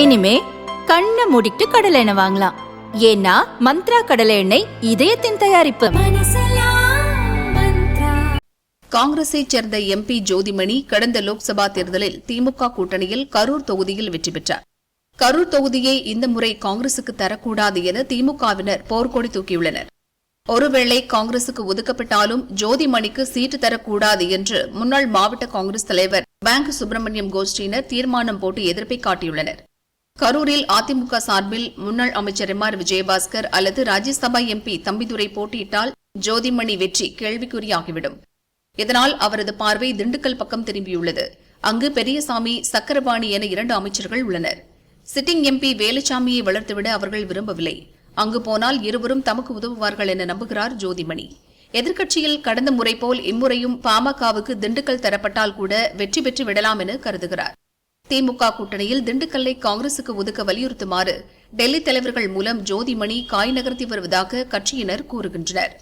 இனிமே கண்ணை மூடிட்டு கடலை எண்ணெய் வாங்கலாம். ஏன்னா மந்த்ரா கடலை எண்ணெய் இதயத்தின் தயாரிப்பு. காங்கிரஸை சேர்ந்த எம்பி ஜோதிமணி கடந்த லோக்சபா தேர்தலில் திமுக கூட்டணியில் கரூர் தொகுதியில் வெற்றி பெற்றார். கரூர் தொகுதியை இந்த முறை காங்கிரசுக்கு தரக்கூடாது என திமுகவினர் போர்க்கொடி தூக்கியுள்ளனர். ஒருவேளை காங்கிரசுக்கு ஒதுக்கப்பட்டாலும் ஜோதிமணிக்கு சீட்டு தரக்கூடாது என்று முன்னாள் மாவட்ட காங்கிரஸ் தலைவர் பேங்க் சுப்பிரமணியம் கோஷ்டியினர் தீர்மானம் போட்டு எதிர்ப்பை காட்டியுள்ளனர். கரூரில் அதிமுக சார்பில் முன்னாள் அமைச்சர் எம் ஆர் விஜயபாஸ்கர் அல்லது ராஜ்யசபா எம்பி தம்பிதுரை போட்டியிட்டால் ஜோதிமணி வெற்றி கேள்விக்குறியாகிவிடும். இதனால் அவரது பார்வை திண்டுக்கல் பக்கம் திரும்பியுள்ளது. அங்கு பெரியசாமி சக்கரபாணி என இரண்டு அமைச்சர்கள் உள்ளனர். சிட்டிங் எம்பி வேலுச்சாமியை வளர்த்துவிட அவர்கள் விரும்பவில்லை. அங்கு போனால் இருவரும் தமக்கு உதவுவார்கள் என நம்புகிறார் ஜோதிமணி. எதிர்க்கட்சியில் கடந்த முறை போல் இம்முறையும் பாமகவுக்கு திண்டுக்கல் தரப்பட்டால் கூட வெற்றி பெற்று விடலாம் என கருதுகிறார். திமுக கூட்டணியில் திண்டுக்கல்லை காங்கிரசுக்கு ஒதுக்க வலியுறுத்துமாறு டெல்லி தலைவர்கள் மூலம் ஜோதிமணி காய் நகர்த்தி வருவதாக கட்சியினர் கூறுகின்றனர்.